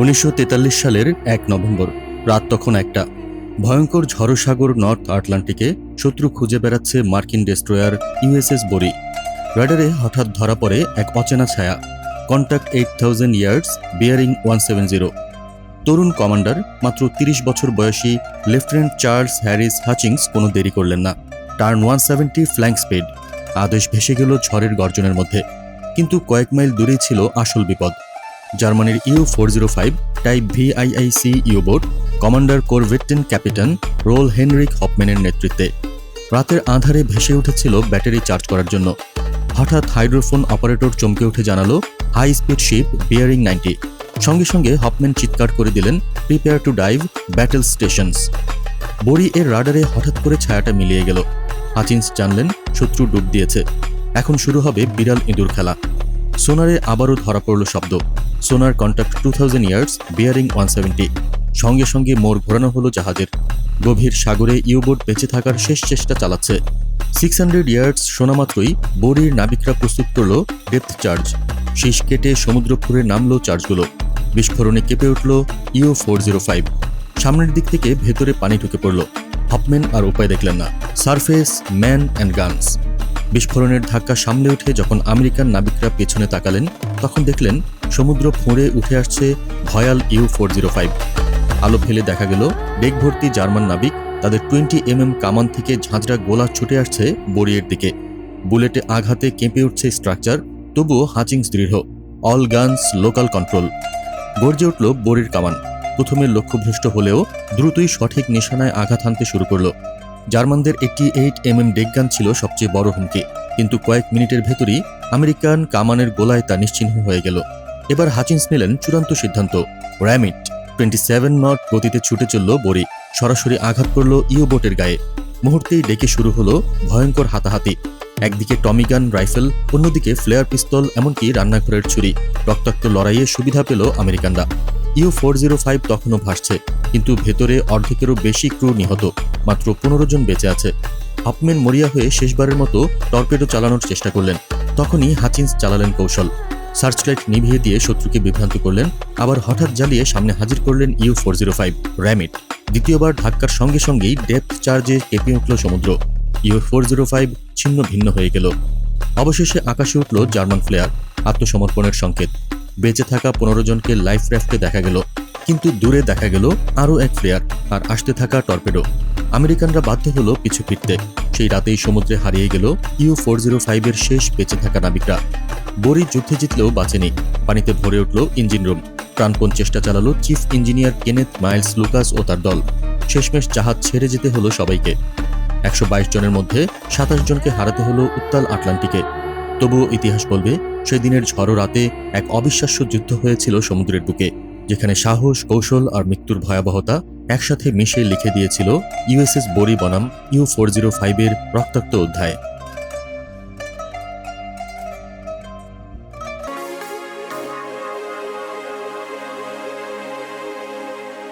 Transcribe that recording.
উনিশশো তেতাল্লিশ সালের এক নভেম্বর, রাত তখন একটা। ভয়ঙ্কর ঝড়সাগর নর্থ আটলান্টিকে শত্রু খুঁজে বেড়াচ্ছে মার্কিন ডেস্ট্রয়ার ইউএসএস বরি রাডারে হঠাৎ ধরা পড়ে এক অচেনা ছায়া। Contact eight thousand yards, bearing one seven zero. তরুণ কমান্ডার, মাত্র তিরিশ বছর বয়সী লেফটেন্যান্ট চার্লস হ্যারিস হাচিংস কোনো দেরি করলেন না। Turn one seventy flank speed. আদেশ ভেসে গেল ঝড়ের গর্জনের মধ্যে। কিন্তু কয়েক মাইল দূরেই ছিল আসল বিপদ। জার্মানির U four zero five type VIIC U boat commander কোরভেট্টেন ক্যাপিটান রোল হেনরিক হপম্যানের নেতৃত্বে। রাতের আধারে ভেসে উঠেছিল ব্যাটারি চার্জ করার জন্য। হঠাৎ হাইড্রোফোন অপারেটর চমকে উঠে জানালো, high speed ship, bearing ninety. সঙ্গে সঙ্গে হপম্যান চিৎকার করে দিলেন, prepare to dive battle stations. Borie এর রাডারে হঠাৎ করে ছায়াটা মিলিয়ে গেল। হাচিন্স জানলেন, শত্রু ডুব দিয়েছে। এখন শুরু হবে বিড়াল ইঁদুর খেলা। সোনারে আবারও ধরা পড়ল শব্দ। Sonar contact two thousand yards bearing one seventy সঙ্গে সঙ্গে মোড় ঘোরানো হলো জাহাজের। গভীর সাগরে ইউবোট বেঁচে থাকার শেষ চেষ্টা চালাচ্ছে। সিক্স হান্ড্রেড ইয়ার্স শোনা মাত্রই বড়ির নাবিকরা প্রস্তুত করল ডেপথ চার্জ। শীষ কেটে সমুদ্র ফুরে নামলো চার্জগুলো। বিস্ফোরণে কেঁপে উঠল ইউ ফোর জিরো ফাইভ সামনের দিক থেকে ভেতরে পানি ঢুকে পড়ল। হপম্যান আর উপায় দেখলেন না। Surface, man and guns. বিস্ফোরণের ধাক্কা সামলে উঠে যখন আমেরিকান নাবিকরা পেছনে তাকালেন, তখন দেখলেন সমুদ্র ফোঁড়ে উঠে আসছে ভয়াল ইউ ফোর জিরো ফাইভ। আলো ফেলে দেখা গেল, বেগভর্তি জার্মান নাবিক তাদের টোয়েন্টি এমএম কামান থেকে ঝাঁঝরা গোলা ছুটে আসছে বড়িয়ের দিকে। বুলেটে আঘাতে কেঁপে উঠছে স্ট্রাকচার, তবুও হাচিংস দৃঢ়। All guns local control. গর্জে উঠল বড়ির কামান। প্রথমে লক্ষ্যভ্রষ্ট হলেও দ্রুতই সঠিক নিশানায় আঘাত হানতে শুরু করল। জার্মানদের একটি এইট এম এম ডেকগান ছিল সবচেয়ে বড় হুমকি। কিন্তু কয়েক মিনিটের ভেতরই আমেরিকান কামানের গোলায় তা নিশ্চিহ্ন হয়ে গেল। এবার হাচিন্স নিলেন চূড়ান্ত সিদ্ধান্ত। র্যামিট, টোয়েন্টি সেভেন নট গতিতে ছুটে চলল বড়ি। সরাসরি আঘাত করল ইউবোটের গায়ে। মুহূর্তেই ডেকে শুরু হলো ভয়ঙ্কর হাতাহাতি। একদিকে টমিগান রাইফেল, অন্যদিকে ফ্লেয়ার পিস্তল, এমনকি রান্নাঘরের ছুরি। রক্তাক্ত লড়াইয়ে সুবিধা পেল আমেরিকানরা। ইউ ফোর জিরো ফাইভ তখনও ভাসছে, কিন্তু ভেতরে অর্ধেকেরও বেশি ক্রু নিহত, মাত্র পনেরো জন বেঁচে আছে। হপম্যান মরিয়া হয়ে শেষবারের মতো টর্পেডো চালানোর চেষ্টা করলেন। তখনই হাচিন্স চালালেন কৌশল। সার্চলাইট নিভিয়ে দিয়ে শত্রুকে বিভ্রান্ত করলেন, আবার হঠাৎ জ্বালিয়ে সামনে হাজির করলেন U four zero five, ram it. দ্বিতীয়বার ধাক্কার সঙ্গে সঙ্গেই ডেপথ চার্জে কেঁপে উঠল সমুদ্র। ইউ ফোর জিরো ফাইভ ছিন্ন ভিন্ন হয়ে গেল। অবশেষে আকাশে উঠল জার্মান ফ্লেয়ার, আত্মসমর্পণের সংকেত। বেঁচে থাকা পনেরো জনকে লাইফ র্যাফটে দেখা গেল। কিন্তু দূরে দেখা গেল আরও এক ফ্লেয়ার আর আসতে থাকা টর্পেডো আমেরিকানরা বাধ্য হলো পিছু ফিরতে। সেই রাতেই সমুদ্রে হারিয়ে গেল ইউ ফোর জিরো ফাইভের শেষ বেঁচে থাকা নাবিকরা। বড়ি যুদ্ধে জিতলেও বাঁচেনি। পানিতে ভরে উঠল ইঞ্জিন রুম প্রাণপণ চেষ্টা চালালো chief engineer Kenneth Miles Lucas ও তার দল। শেষমেশ জাহাজ ছেড়ে যেতে হলো সবাইকে। একশো বাইশ জনের মধ্যে সাতাশ জনকে হারাতে হলো উত্তাল আটলান্টিকে। তবুও ইতিহাস বলবে, সেদিনের ঝড়ো রাতে এক অবিশ্বাস্য যুদ্ধ হয়েছিল সমুদ্রের বুকে, যেখানে সাহস, কৌশল আর মৃত্যুর ভয়াবহতা একসাথে মিশে লিখে দিয়েছিল ইউএসএস বরি বনাম ইউ ফোর জিরো ফাইভের রক্তাক্ত অধ্যায়।